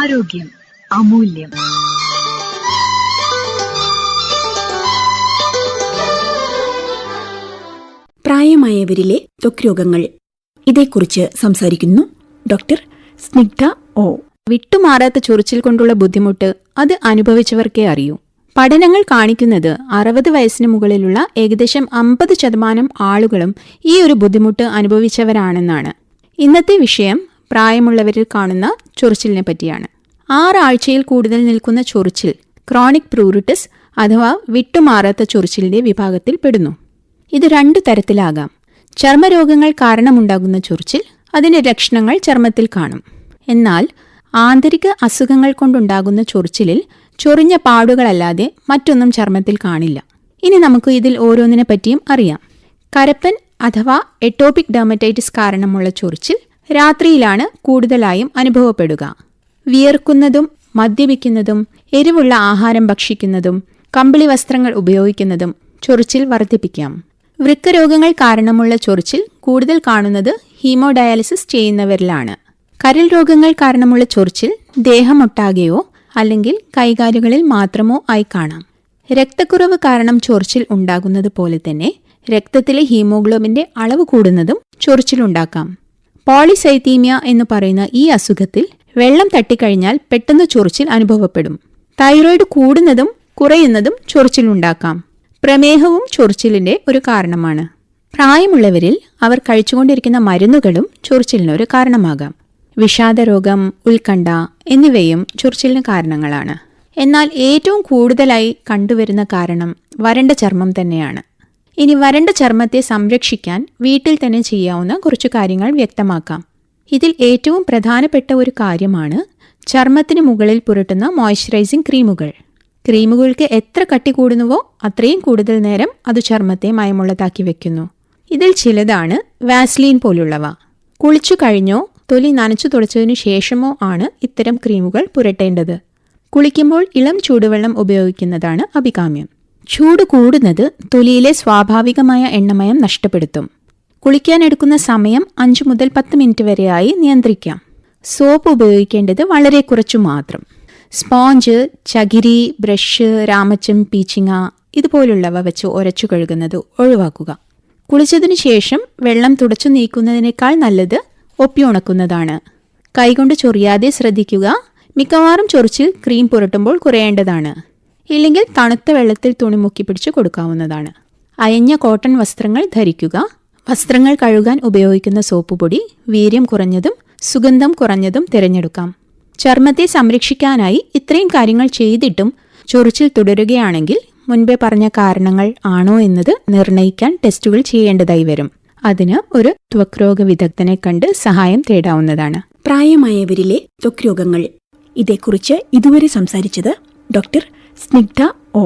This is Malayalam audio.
ആരോഗ്യം അമൂല്യം. പ്രായമായവരിലെ ത്വക് രോഗങ്ങൾ. ഇതേക്കുറിച്ച് സംസാരിക്കുന്നു ഡോക്ടർ സ്നിഗ്ധ ഓ വിട്ടുമാറാത്ത ചൊറിച്ചിൽ കൊണ്ടുള്ള ബുദ്ധിമുട്ട് അത് അനുഭവിച്ചവർക്കേ അറിയൂ. പഠനങ്ങൾ കാണിക്കുന്നത് അറുപത് വയസ്സിന് മുകളിലുള്ള ഏകദേശം അമ്പത് ശതമാനം ആളുകളും ഈ ഒരു ബുദ്ധിമുട്ട് അനുഭവിച്ചവരാണെന്നാണ്. ഇന്നത്തെ വിഷയം പ്രായമുള്ളവരിൽ കാണുന്ന ചൊറിച്ചിലിനെ പറ്റിയാണ്. ആറാഴ്ചയിൽ കൂടുതൽ നിൽക്കുന്ന ചൊറിച്ചിൽ ക്രോണിക് പ്രൂറിറ്റസ് അഥവാ വിട്ടുമാറാത്ത ചൊറിച്ചിലിന്റെ വിഭാഗത്തിൽ പെടുന്നു. ഇത് രണ്ടു തരത്തിലാകാം. ചർമ്മരോഗങ്ങൾ കാരണമുണ്ടാകുന്ന ചൊറിച്ചിൽ അതിന്റെ ലക്ഷണങ്ങൾ ചർമ്മത്തിൽ കാണും. എന്നാൽ ആന്തരിക അസുഖങ്ങൾ കൊണ്ടുണ്ടാകുന്ന ചൊറിച്ചിലിൽ ചൊറിഞ്ഞ പാടുകളല്ലാതെ മറ്റൊന്നും ചർമ്മത്തിൽ കാണില്ല. ഇനി നമുക്ക് ഇതിൽ ഓരോന്നിനെ പറ്റിയും അറിയാം. കരപ്പൻ അഥവാ എട്ടോപിക് ഡെർമറ്റൈറ്റിസ് കാരണമുള്ള ചൊറിച്ചിൽ രാത്രിയിലാണ് കൂടുതലായും അനുഭവപ്പെടുക. വിയർക്കുന്നതും മദ്യപിക്കുന്നതും എരിവുള്ള ആഹാരം ഭക്ഷിക്കുന്നതും കമ്പിളി വസ്ത്രങ്ങൾ ഉപയോഗിക്കുന്നതും ചൊറിച്ചിൽ വർദ്ധിപ്പിക്കാം. വൃക്കരോഗങ്ങൾ കാരണമുള്ള ചൊറിച്ചിൽ കൂടുതൽ കാണുന്നത് ഹീമോഡയാലിസിസ് ചെയ്യുന്നവരിലാണ്. കരൽ രോഗങ്ങൾ കാരണമുള്ള ചൊറിച്ചിൽ ദേഹമൊട്ടാകെയോ അല്ലെങ്കിൽ കൈകാലുകളിൽ മാത്രമോ ആയി കാണാം. രക്തക്കുറവ് കാരണം ചൊറിച്ചിൽ ഉണ്ടാകുന്നത് പോലെ തന്നെ രക്തത്തിലെ ഹീമോഗ്ലോബിന്റെ അളവ് കൂടുന്നതും ചൊറിച്ചിലുണ്ടാക്കാം. പോളിസൈത്തീമിയ എന്ന് പറയുന്ന ഈ അസുഖത്തിൽ വെള്ളം തട്ടിക്കഴിഞ്ഞാൽ പെട്ടെന്ന് ചൊറിച്ചിൽ അനുഭവപ്പെടും. തൈറോയ്ഡ് കൂടുന്നതും കുറയുന്നതും ചൊറിച്ചിലുണ്ടാക്കാം പ്രമേഹവും ചൊറിച്ചിലിന്റെ ഒരു കാരണമാണ്. പ്രായമുള്ളവരിൽ അവർ കഴിച്ചുകൊണ്ടിരിക്കുന്ന മരുന്നുകളും ചൊറിച്ചിലിന് ഒരു കാരണമാകാം. വിഷാദരോഗം ഉത്കണ്ഠ എന്നിവയും ചൊറിച്ചിലിന് കാരണങ്ങളാണ്. എന്നാൽ ഏറ്റവും കൂടുതലായി കണ്ടുവരുന്ന കാരണം വരണ്ട ചർമ്മം തന്നെയാണ്. ഇനി വരണ്ട ചർമ്മത്തെ സംരക്ഷിക്കാൻ വീട്ടിൽ തന്നെ ചെയ്യാവുന്ന കുറച്ച് കാര്യങ്ങൾ വ്യക്തമാക്കാം. ഇതിൽ ഏറ്റവും പ്രധാനപ്പെട്ട ഒരു കാര്യമാണ് ചർമ്മത്തിന് മുകളിൽ പുരട്ടുന്ന മോയ്സ്ചറൈസിംഗ് ക്രീമുകൾ ക്രീമുകൾക്ക് എത്ര കട്ടി കൂടുന്നുവോ അത്രയും കൂടുതൽ നേരം അത് ചർമ്മത്തെ മയമുള്ളതാക്കി വെക്കുന്നു. ഇതിൽ ചിലതാണ് വാസ്ലീൻ പോലുള്ളവ. കുളിച്ചു കഴിഞ്ഞോ തൊലി നനച്ചു തുടച്ചതിനു ശേഷമോ ആണ് ഇത്തരം ക്രീമുകൾ പുരട്ടേണ്ടത്. കുളിക്കുമ്പോൾ ഇളം ചൂടുവെള്ളം ഉപയോഗിക്കുന്നതാണ് അഭികാമ്യം. ചൂട് കൂടുന്നത് തൊലിയിലെ സ്വാഭാവികമായ എണ്ണമയം നഷ്ടപ്പെടുത്തും. കുളിക്കാനെടുക്കുന്ന സമയം അഞ്ചു മുതൽ പത്ത് മിനിറ്റ് വരെയായി നിയന്ത്രിക്കാം. സോപ്പ് ഉപയോഗിക്കേണ്ടത് വളരെ കുറച്ചു മാത്രം. സ്പോഞ്ച് ചകിരി ബ്രഷ് രാമച്ചം പീച്ചിങ്ങ ഇതുപോലുള്ളവ വെച്ച് ഉരച്ചു കഴുകുന്നത് ഒഴിവാക്കുക. കുളിച്ചതിനു ശേഷം വെള്ളം തുടച്ചു നീക്കുന്നതിനേക്കാൾ നല്ലത് ഒപ്പി ഉണക്കുന്നതാണ്. കൈകൊണ്ട് ചൊറിയാതെ ശ്രദ്ധിക്കുക. മിക്കവാറും ചൊറിച്ച് ക്രീം പുരട്ടുമ്പോൾ കുറയേണ്ടതാണ്. ഇല്ലെങ്കിൽ തണുത്ത വെള്ളത്തിൽ തുണി മുക്കി പിടിച്ച് കൊടുക്കാവുന്നതാണ്. അയഞ്ഞ കോട്ടൺ വസ്ത്രങ്ങൾ ധരിക്കുക. വസ്ത്രങ്ങൾ കഴുകാൻ ഉപയോഗിക്കുന്ന സോപ്പ് പൊടി വീര്യം കുറഞ്ഞതും സുഗന്ധം കുറഞ്ഞതും തിരഞ്ഞെടുക്കാം. ചർമ്മത്തെ സംരക്ഷിക്കാനായി ഇത്രയും കാര്യങ്ങൾ ചെയ്തിട്ടും ചൊറിച്ചിൽ തുടരുകയാണെങ്കിൽ മുൻപേ പറഞ്ഞ കാരണങ്ങൾ ആണോ എന്നത് നിർണയിക്കാൻ ടെസ്റ്റുകൾ ചെയ്യേണ്ടതായി വരും. അതിന് ഒരു ത്വക്രോഗ വിദഗ്ധനെ കണ്ട് സഹായം തേടാവുന്നതാണ്. പ്രായമായവരിലെ ത്വക്രോഗങ്ങൾ. ഇതേക്കുറിച്ച് ഇതുവരെ സംസാരിച്ചത് ഡോക്ടർ സ്നിഗ്ധ ഒ